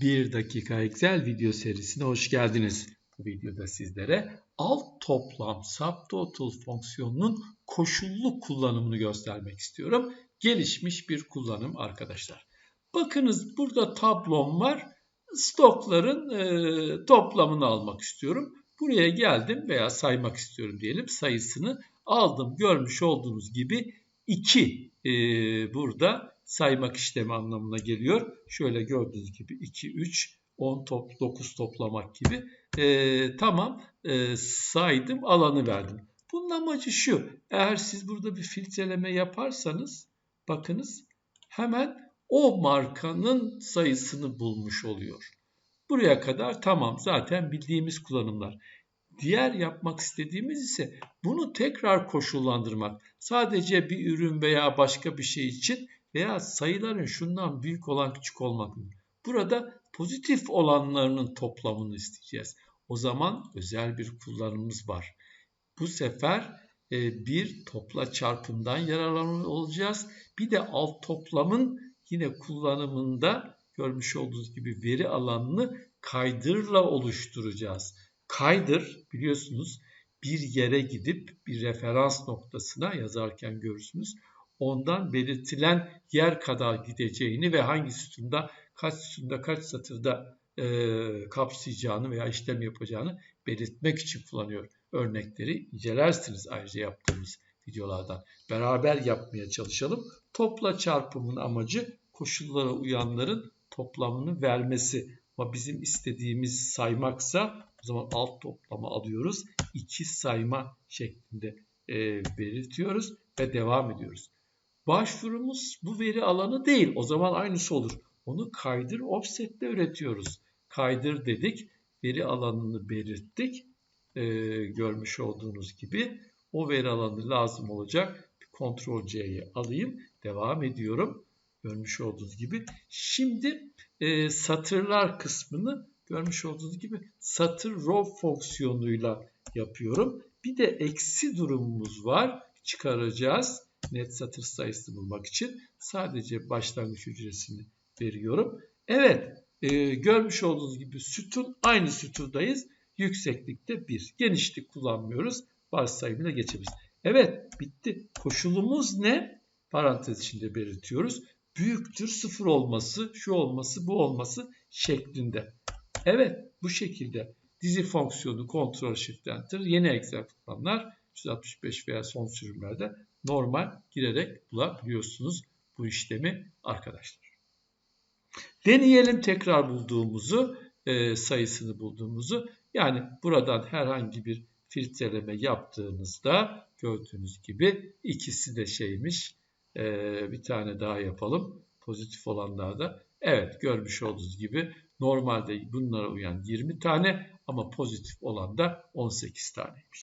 1 dakika Excel video serisine hoş geldiniz. Bu videoda sizlere alt toplam subtotal fonksiyonunun koşullu kullanımını göstermek istiyorum. Gelişmiş bir kullanım arkadaşlar. Bakınız burada tablom var. Stokların e, toplamını almak istiyorum. Buraya geldim veya saymak istiyorum diyelim. Sayısını aldım. Görmüş olduğunuz gibi 2 e, burada saymak işlemi anlamına geliyor. Şöyle gördüğünüz gibi 2, 3, 10 top, 9 toplamak gibi. E, tamam e, saydım alanı verdim. Bunun amacı şu. Eğer siz burada bir filtreleme yaparsanız bakınız hemen o markanın sayısını bulmuş oluyor. Buraya kadar tamam zaten bildiğimiz kullanımlar. Diğer yapmak istediğimiz ise bunu tekrar koşullandırmak. Sadece bir ürün veya başka bir şey için veya sayıların şundan büyük olan küçük olmak. Burada pozitif olanlarının toplamını isteyeceğiz. O zaman özel bir kullanımımız var. Bu sefer e, bir topla çarpımdan yararlanıyor olacağız. Bir de alt toplamın yine kullanımında görmüş olduğunuz gibi veri alanını kaydırla oluşturacağız. Kaydır biliyorsunuz bir yere gidip bir referans noktasına yazarken görürsünüz. Ondan belirtilen yer kadar gideceğini ve hangi sütunda, kaç sütunda, kaç satırda e, kapsayacağını veya işlem yapacağını belirtmek için kullanıyor. Örnekleri incelersiniz ayrıca yaptığımız videolardan. Beraber yapmaya çalışalım. Topla çarpımın amacı koşullara uyanların toplamını vermesi. Ama bizim istediğimiz saymaksa o zaman alt toplama alıyoruz. İki sayma şeklinde e, belirtiyoruz ve devam ediyoruz. Başvurumuz bu veri alanı değil. O zaman aynısı olur. Onu kaydır offset'te üretiyoruz. Kaydır dedik. Veri alanını belirttik. E, görmüş olduğunuz gibi o veri alanı lazım olacak. Ctrl C'yi alayım. Devam ediyorum. Görmüş olduğunuz gibi. Şimdi e, satırlar kısmını görmüş olduğunuz gibi satır row fonksiyonuyla yapıyorum. Bir de eksi durumumuz var. Çıkaracağız. Net satır sayısını bulmak için sadece başlangıç hücresini veriyorum. Evet, e, görmüş olduğunuz gibi sütun aynı sütundayız. Yükseklikte 1. Genişlik kullanmıyoruz. Varsayımıyla geçebiliriz. Evet, bitti. Koşulumuz ne? Parantez içinde belirtiyoruz büyüktür sıfır olması, şu olması, bu olması şeklinde. Evet bu şekilde dizi fonksiyonu kontrol shift enter yeni Excel kullananlar 165 veya son sürümlerde normal girerek bulabiliyorsunuz bu işlemi arkadaşlar. Deneyelim tekrar bulduğumuzu, e, sayısını bulduğumuzu. Yani buradan herhangi bir filtreleme yaptığınızda gördüğünüz gibi ikisi de şeymiş ee, bir tane daha yapalım. Pozitif olanlarda. Evet görmüş olduğunuz gibi normalde bunlara uyan 20 tane ama pozitif olan da 18 taneymiş.